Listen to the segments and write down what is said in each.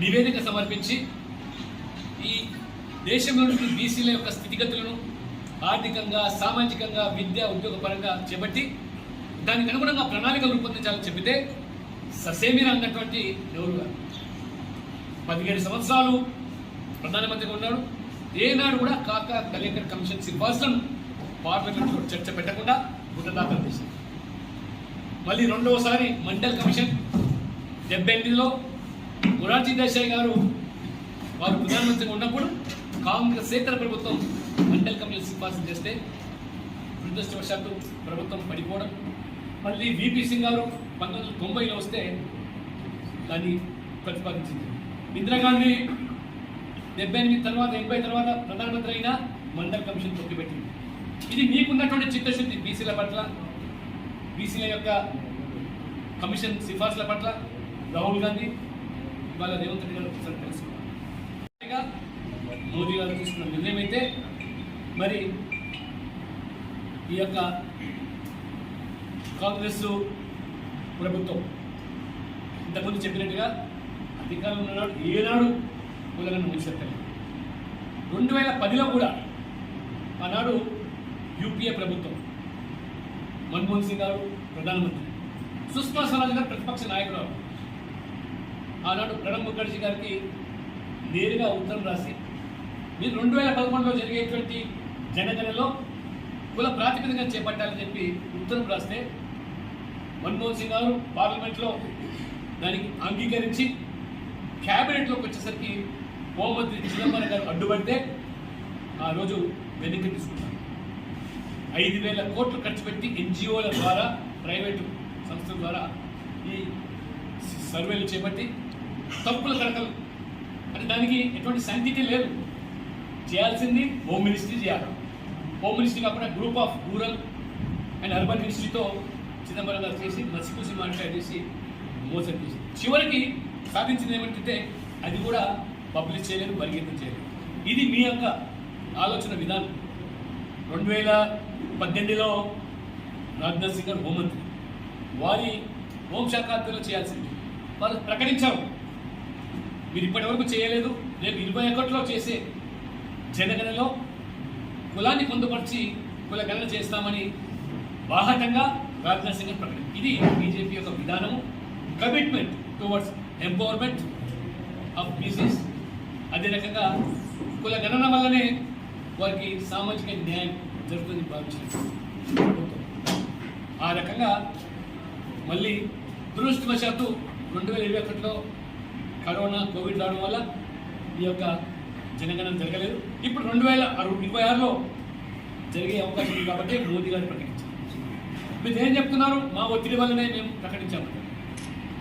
నివేదిక సమర్పించి ఈ దేశంలోని బీసీల యొక్క స్థితిగతులను ఆర్థికంగా సామాజికంగా విద్య ఉద్యోగ పరంగా చేపట్టి దానికి అనుగుణంగా ప్రణాళిక రూపొందించాలని చెబితే ససేమిరా అన్నటువంటి నెహ్రూ గారు. పదిహేడు సంవత్సరాలు ప్రధానమంత్రిగా ఉన్నాడు. ఏనాడు కూడా కాకా కలెక్టర్ కమిషన్ సిఫార్సులను పార్లమెంట్లో చర్చ పెట్టకుండా గుట్టదాఖలు చేశారు. మళ్ళీ రెండవసారి మండల్ కమిషన్ డెబ్బై ఎనిమిదిలో మొరార్జీ దేశాయ్ గారు వారు ప్రధానమంత్రిగా ఉన్నప్పుడు కాంగ్రెస్ ఏతర ప్రభుత్వం మండల్ కమిషన్ సిఫార్సు చేస్తే దురదృష్టవశాత్తు ప్రభుత్వం పడిపోవడం. మళ్ళీ విపి సింగ్ గారు పంతొమ్మిది వందల తొంభైలో వస్తే దాన్ని ప్రతిపాదించింది. ఇందిరాగాంధీ డెబ్బై ఎనిమిది తర్వాత ఎనభై తర్వాత ప్రధానమంత్రి అయినా మండల్ కమిషన్ తొక్కిపెట్టింది ఇది మీకున్నటువంటి చిత్తశుద్ధి బీసీల పట్ల బీసీల యొక్క కమిషన్ సిఫార్సుల పట్ల రాహుల్ గాంధీ ఇవాళ రేవంత్ రెడ్డి గారు ఒకసారి తెలుసుకున్నాం మోదీ గారు తీసుకున్న నిర్ణయం అయితే మరి ఈ యొక్క కాంగ్రెస్ ప్రభుత్వం ఇంతకుముందు చెప్పినట్టుగా అధికారంలో ఉన్నాడు ఏనాడు కులగన్న ముంచెత్తలేదు రెండు వేల పదిలో కూడా ఆనాడు యూపీఏ ప్రభుత్వం మన్మోహన్ సింగ్ గారు ప్రధానమంత్రి. సుష్మా స్వరాజ్ గారు ప్రతిపక్ష నాయకుడు ఆనాడు ప్రణబ్ ముఖర్జీ గారికి నేరుగా ఉత్తరం రాసి మీరు రెండు వేల పదకొండులో జరిగేటువంటి జనగణలో కుల ప్రాతిపదికన చేపట్టాలని చెప్పి ఉత్తరం రాస్తే మన్మోహన్ సింగ్ గారు పార్లమెంట్లో దానికి అంగీకరించి క్యాబినెట్లోకి వచ్చేసరికి హోంమంత్రి చిదంబరం గారు అడ్డుపడితే ఆ రోజు వెనక్కి తీసుకున్నారు. ఐదు వేల కోట్లు ఖర్చు పెట్టి ఎన్జిఓల ద్వారా ప్రైవేటు సంస్థల ద్వారా ఈ సర్వేలు చేపట్టి తప్పుల కడకలు అంటే దానికి ఎటువంటి శాంతిటీ లేదు. చేయాల్సింది హోమ్ మినిస్ట్రీ చేయాలి. హోమ్ మినిస్ట్రీ కాకుండా group of rural and urban మినిస్ట్రీతో Chidambaram గారు చేసి మసిపూసి చేసి మోసం చేసి. చివరికి సాధించింది ఏమంటే అది కూడా పబ్లిష్ చేయలేదు బలిగీతం చేయలేదు. ఇది మీ యొక్క ఆలోచన విధానం. రెండు వేల పద్దెనిమిదిలో రాజ్నాథ్ సింగ్ గారు హోంమంత్రి. వారి హోంశాఖ ఆధ్వర్యంలో చేయాల్సింది. వాళ్ళు ప్రకటించారు. మీరు ఇప్పటివరకు చేయలేదు రేపు ఇరవై ఒకటిలో చేసే జనగణలో కులాన్ని పొందుపరిచి కులగణన చేస్తామని బాహటంగా రాజ్నాథ్ సింగ్ ప్రకటన ఇది బీజేపీ యొక్క విధానము. Commitment towards empowerment of business అదే రకంగా కుల గణన వల్లనే వారికి సామాజిక న్యాయం జరుగుతుంది భావించారు. ఆ రకంగా మళ్ళీ దురదృష్టవశాత్తు రెండు వేల ఇరవై ఒకటిలో కరోనా కోవిడ్ రావడం వల్ల ఈ యొక్క జనగణన జరగలేదు. ఇప్పుడు రెండు వేల అరవై ఇరవై ఆరులో జరిగే అవకాశం ఉంది కాబట్టి మోదీ గారు ప్రకటించారు. మీరు ఏం చెప్తున్నారు? మా ఒత్తిడి వల్లనే మేము ప్రకటించాము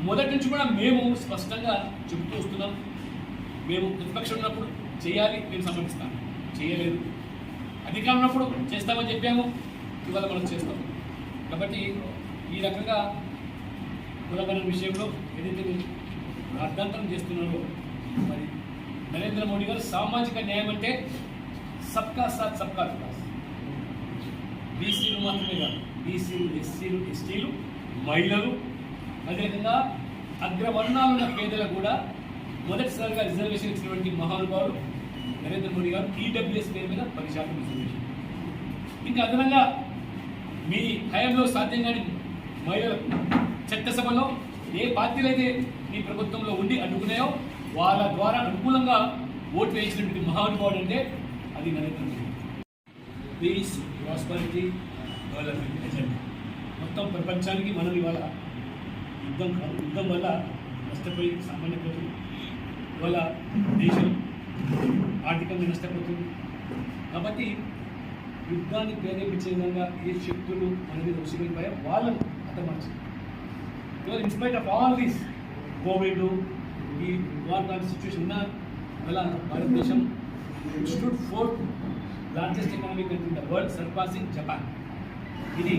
మొదటి నుంచి కూడా మేము స్పష్టంగా చెబుతూ వస్తున్నాం. మేము ప్రతిపక్షం ఉన్నప్పుడు చేయాలి మేము సమర్థిస్తాం. చేయలేదు. అధికారం ఉన్నప్పుడు చేస్తామని చెప్పాము. ఇవాళ మనం చేస్తాం. కాబట్టి ఈ రకంగా కులగణన విషయంలో ఏదైతే మీరు అర్థాంతరం చేస్తున్నారో? మరి నరేంద్ర మోడీ గారు సామాజిక న్యాయం అంటే సబ్కా సాత్ సబ్కా వికాస్. బీసీలు మాత్రమే కాదు బీసీలు ఎస్సీలు ఎస్టీలు మహిళలు అదేవిధంగా అగ్రవర్ణాలు ఉన్న పేదలకు కూడా మొదటిసారిగా రిజర్వేషన్ ఇచ్చినటువంటి మహానుభావులు నరేంద్ర మోడీ గారు ఈడబ్ల్యూఎస్ పేరు మీద పది శాతం రిజర్వేషన్. ఇంకా అదనంగా మీ హయాంలో సాధ్యం కాని మహిళలకు చట్టసభలో ఏ పార్టీలు అయితే ఈ ప్రభుత్వంలో ఉండి అడ్డుకున్నాయో వాళ్ళ ద్వారా అనుకూలంగా ఓటు వేసినటువంటి మహానుభావుడు అంటే అది Narendra Modi. Peace prosperity development agenda మొత్తం ప్రపంచానికి మనం ఇవాళ యుద్ధం యుద్ధం వల్ల నష్టపోయి సామాన్య ప్రజలు ఇవాళ దేశం ఆర్థికంగా నష్టపోతుంది. కాబట్టి యుద్ధాన్ని ప్రేరేపించే విధంగా ఏ శక్తులు మన మీద ఉసిరిపోయా వాళ్ళను హతమార్చారు ఇవాళ in spite of all these COVID ఈ వార్ లాంటి సిచ్యువేషన్ ఉన్న ఇవాళ భారతదేశం stood fourth largest economic country in the world surpassing Japan ఇది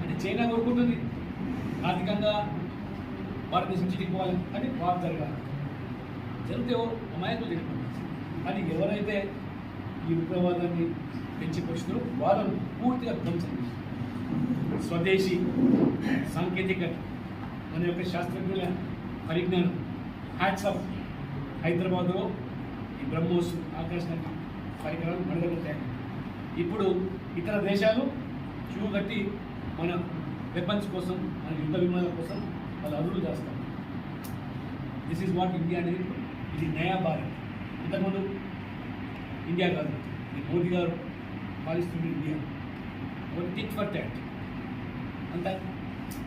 అంటే చైనా కోరుకుంటుంది ఆర్థికంగా భారతదేశం చిటికిపోవాలి అని వార్ జరగాలి. జరిగితే అమాయకులు తిరుగుతుంది కానీ ఎవరైతే ఈ ఉగ్రవాదాన్ని పెంచి పరిస్థితులు వాళ్ళను పూర్తిగా ధ్వంసం స్వదేశీ సాంకేతిక మన యొక్క శాస్త్రజ్ఞుల పరిజ్ఞానం. హ్యాట్స్ ఆఫ్ హైదరాబాద్లో ఈ బ్రహ్మోస్ ఆకాశ పరికరాలు మన ఇప్పుడు ఇతర దేశాలు క్యూ కట్టి మన వెపన్స్ కోసం మన యుద్ధ విమానాల కోసం వాళ్ళు అదుపులు చేస్తారు దిస్ ఈజ్ వాట్ ఇండియా అనేది ఇది నయా భారత్. ఇంతకుముందు ఇండియా కాదు. ఈ మోదీ గారు పాలిస్తున్న ఇండియా టిక్ ఫర్ దాట్ అంతా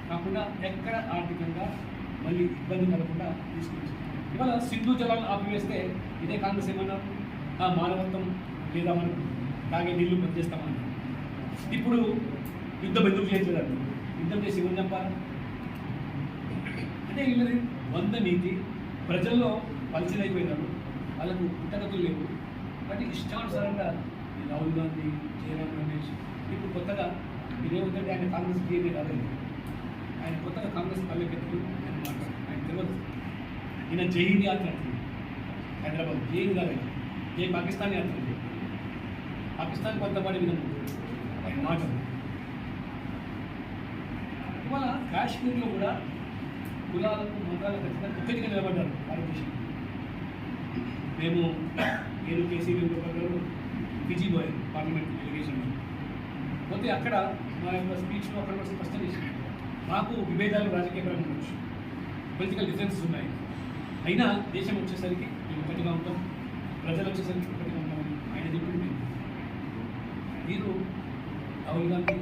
కాకుండా ఎక్కడ ఆర్థికంగా మళ్ళీ ఇబ్బంది కలగకుండా తీసుకొచ్చి ఇవాళ సింధు జలాలు ఆపివేస్తే ఇదే కాంగ్రెస్ ఏమన్నారు ఆ మానవత్వం లేదా మనం తాగే నీళ్ళు పనిచేస్తామని ఇప్పుడు యుద్ధం ఎందుకు చేయట్లేదు యుద్ధం చేసి ఏమని చెప్పాలి? అంటే వీళ్ళది వంద నీతి ప్రజల్లో పలిచినైపోయినారు వాళ్ళకు పుట్టగతులు లేవు. కానీ ఇష్టానుసారంగా రాహుల్ గాంధీ జయరామ్ రమేష్ ఇప్పుడు కొత్తగా ఇదేమిటంటే ఆయన కాంగ్రెస్ గేమే కాదండి ఆయన కొత్తగా కాంగ్రెస్ పల్లెకెత్తులు ఆయన మాట్లాడు ఆయన తెలియదు. ఈయన జై యాత్ర అంటుంది. హైదరాబాద్ జైన్ హింద్ కాదు జై పాకిస్తాన్ యాత్ర పాకిస్తాన్ కొత్తపాటి విధంగా ఆయన మాట. ఇవాళ కాశ్మీర్లో కూడా కులాలకు మతాలకు ఖచ్చితంగా ఒక్కటిగా నిలబడ్డారు భారతదేశం. మేము నేను కేసీ వేణుగోపాల్ బిజీ పోయాను పార్లమెంట్ డెలిగేషన్లో పోతే అక్కడ మా యొక్క స్పీచ్లో అక్కడ కూడా స్పష్టం చేసింది మాకు విభేదాలు రాజకీయపరంగా ఉండొచ్చు. పొలిటికల్ డిఫరెన్సెస్ ఉన్నాయి. అయినా దేశం వచ్చేసరికి మేము ఒకటిగా ఉంటాం. ప్రజలు వచ్చేసరికి ఒకటిగా ఉంటామని ఆయన చెప్పింది మీరు రాహుల్ గాంధీ